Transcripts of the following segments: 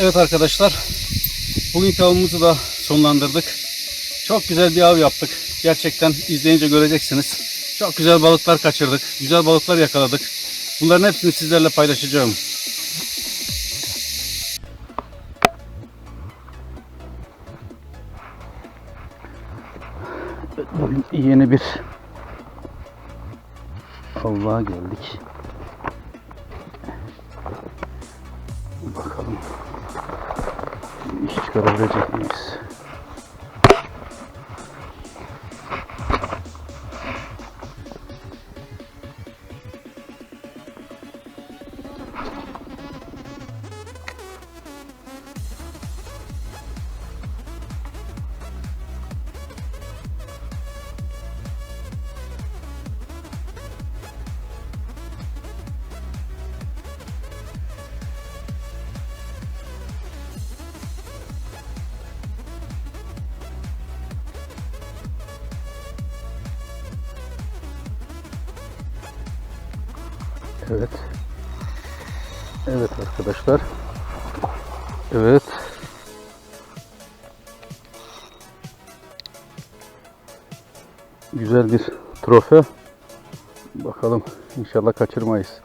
Evet arkadaşlar. Bugünkü avımızı da sonlandırdık. Çok güzel bir av yaptık. Gerçekten izleyince göreceksiniz. Çok güzel balıklar kaçırdık. Güzel balıklar yakaladık. Bunların hepsini sizlerle paylaşacağım. Bugün yeni bir avluğa geldik. İş çıkarabilecek miyiz? Evet. Evet arkadaşlar. Evet. Güzel bir trofe. Bakalım inşallah kaçırmayız.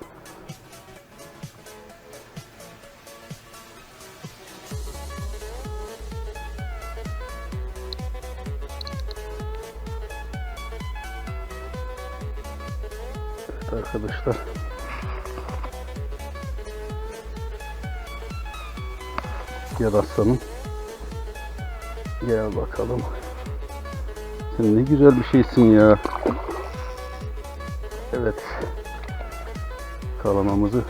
Evet arkadaşlar. Gel aslanım. Gel bakalım. Sen ne güzel bir şeysin ya. Evet. Kalamamızı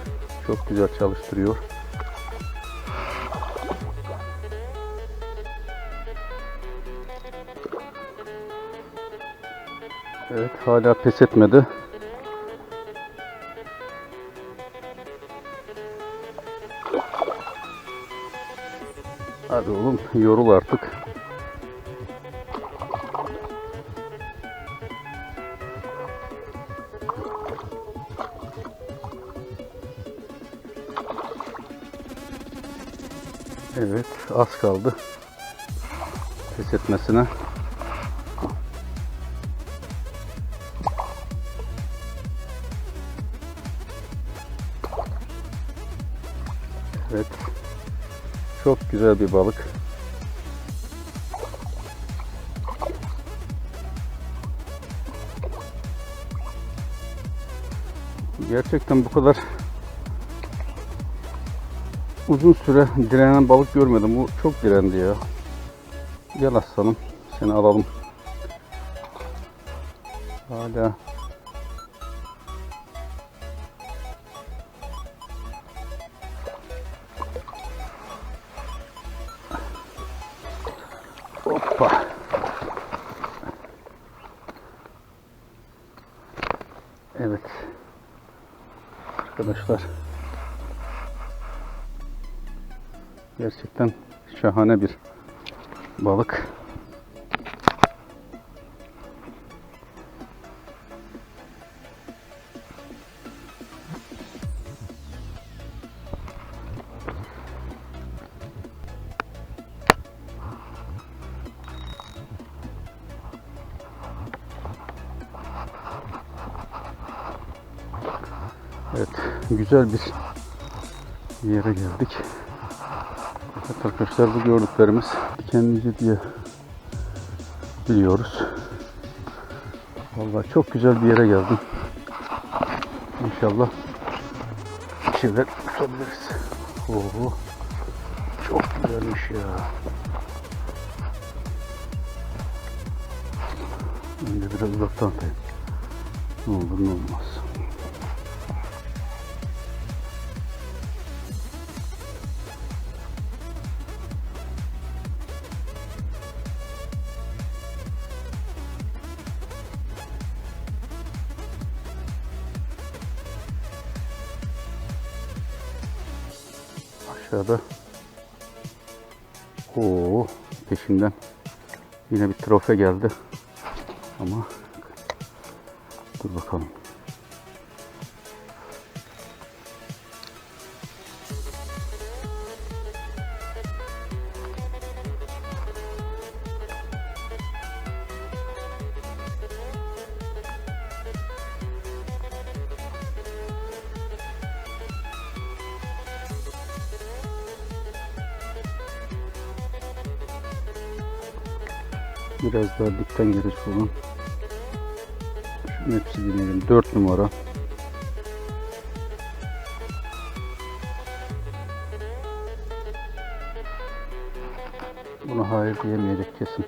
çok güzel çalıştırıyor. Evet hala pes etmedi. Hadi oğlum yorul artık. Evet az kaldı. Pes etmesine. Çok güzel bir balık. Gerçekten bu kadar uzun süre direnen balık görmedim. Bu çok direndi ya. Gel aslanım. Seni alalım. Hala Hoppa. Evet. Arkadaşlar. Gerçekten şahane bir balık. Güzel bir yere geldik. Evet arkadaşlar bu gördüklerimiz dikenlice diye biliyoruz. Vallahi çok güzel bir yere geldim. İnşallah bir şeyler tutabiliriz. Oo, çok güzelmiş ya. Önce biraz uzaktan tutayım. Ne olur ne olmaz. Aşağıda Oo, peşinden yine bir trofe geldi. Ama dur bakalım. Biraz daha dipten gelecek olan. Şunun hepsi deneyelim. 4 numara. Buna hayır diyemeyecek kesin.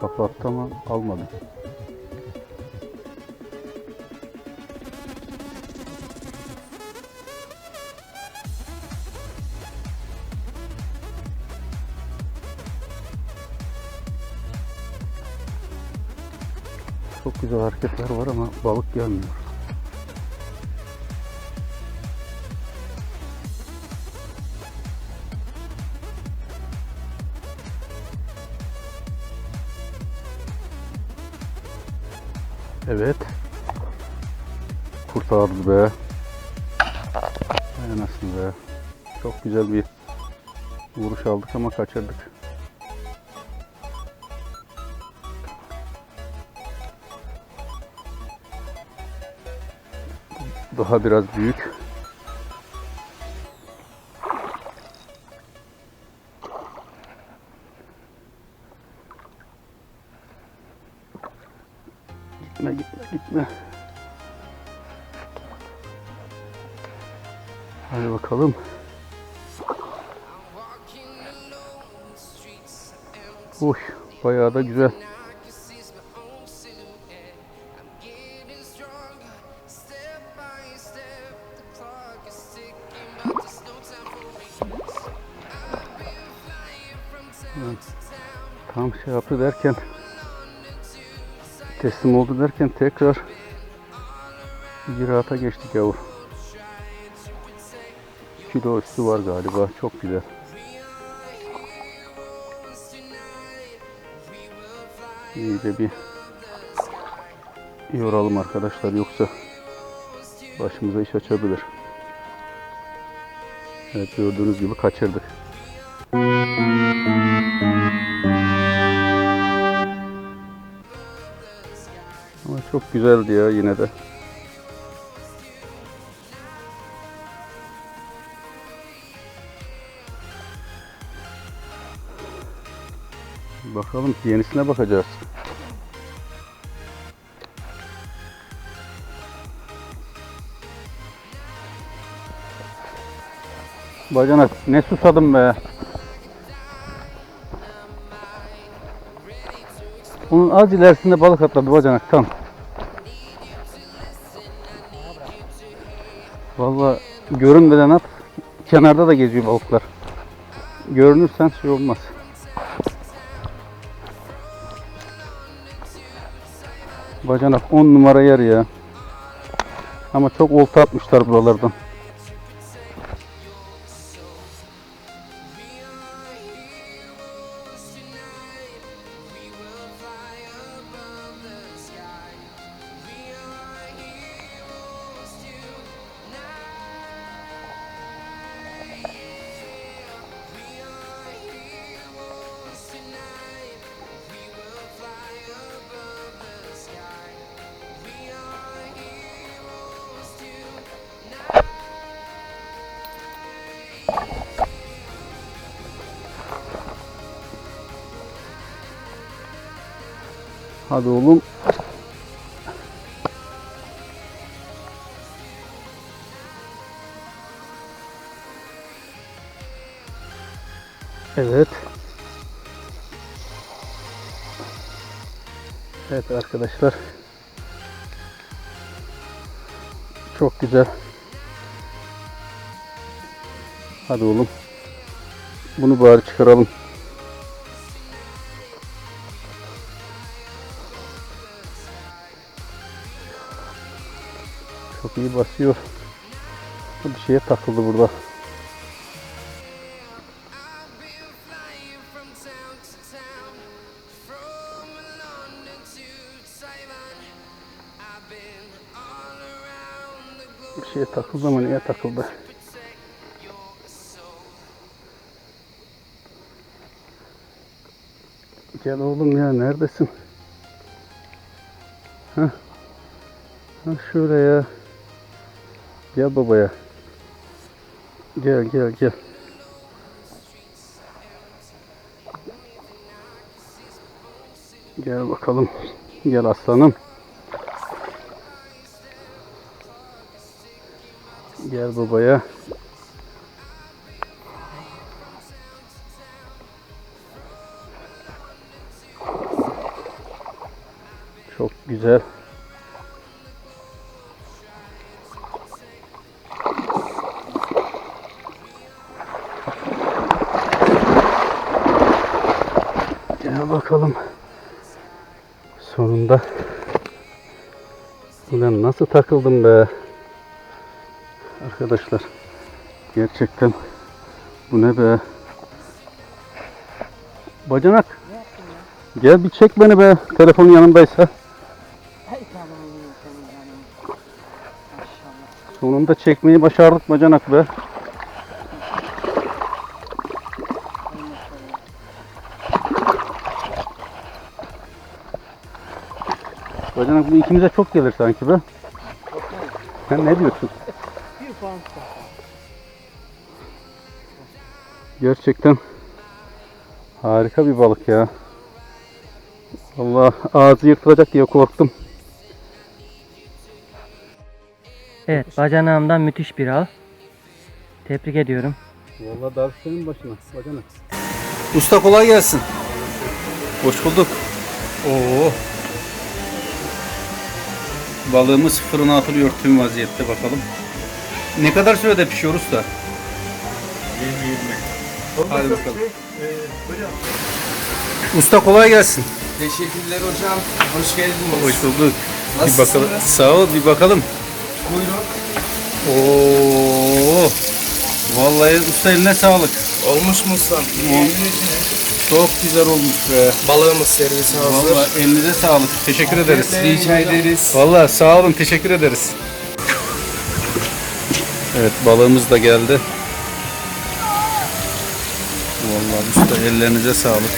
Kapattı ama almadı. Çok güzel hareketler var ama balık gelmiyor. Evet. Kurtardı be. Ay Anasını be. Çok güzel bir vuruş aldık ama kaçırdık. Daha biraz büyük. Uy, bayağı da güzel. Tam şey yaptı derken teslim oldu derken tekrar icraata geçtik yavur. Kilo üstü var galiba. Çok güzel. İyice bir yoralım arkadaşlar yoksa başımıza iş açabilir. Evet gördüğünüz gibi kaçırdık. Ama çok güzeldi ya yine de. Bakalım yenisine bakacağız. Bacanak ne susadım be. Onun az ilerisinde balık atladı bacanak tam. Vallahi görünmeden at. Kenarda da geziyor balıklar. Görünürsen şey olmaz. Bacanak 10 numara yer ya. Ama çok olta atmışlar buralardan. Hadi oğlum. Evet. Evet arkadaşlar. Çok güzel. Hadi oğlum. Bunu bari çıkaralım. Çok iyi basıyor. Bir şeye takıldı burada. Bir şeye takıldı ama niye takıldı? Gel oğlum ya neredesin? Hah. Ha şuraya. Gel babaya. Gel gel gel. Gel bakalım. Gel aslanım. Gel babaya. Çok güzel. Ulan nasıl takıldım be. Arkadaşlar. Gerçekten. Bu ne be. Bacanak. Gel bir çek beni be. Telefonun yanındaysa. Sonunda çekmeyi başardık bacanak be. Bacanak bu ikimize çok gelir sanki be. Sen ne diyorsun? Bir puan daha. Gerçekten harika bir balık ya. Allah ağzı yırtılacak diye korktum. Evet bacanağımdan müthiş bir av. Tebrik ediyorum. Vallahi darbe senin başına bacanak. Usta kolay gelsin. Hoş bulduk. Oo. Balığımız fırına atılıyor tüm vaziyette bakalım. Ne kadar sürede pişiyor usta? 20-20. Hadi bakalım. Usta kolay gelsin. Teşekkürler hocam. Hoş geldiniz. Hoş bulduk. Bir Nasılsınız? bakalım. Sağ ol bir bakalım. Buyurun. Oo. Vallahi usta eline sağlık. Olmuş mu ustam? Çok güzel olmuş be. Balığımız servise hazır. Vallahi elinize sağlık. Teşekkür ederiz. Rica ederiz. Vallahi sağ olun. Teşekkür ederiz. Evet balığımız da geldi. Vallahi usta ellerinize sağlık.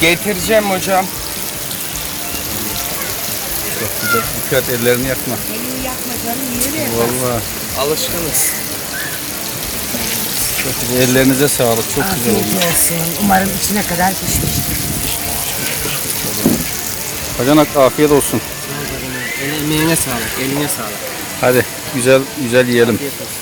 Getireceğim hocam. Çok güzel. Dikkat ellerini yakma. Elini yakma canım yürü. Vallahi Alışkınız. Güzel. Ellerinize sağlık. Çok güzel olmuş. Afiyet olsun. Umarım içine kadar pişmiştir. Bacanak afiyet olsun. Emeğine sağlık, eline sağlık. Hadi güzel güzel yiyelim. Afiyet olsun.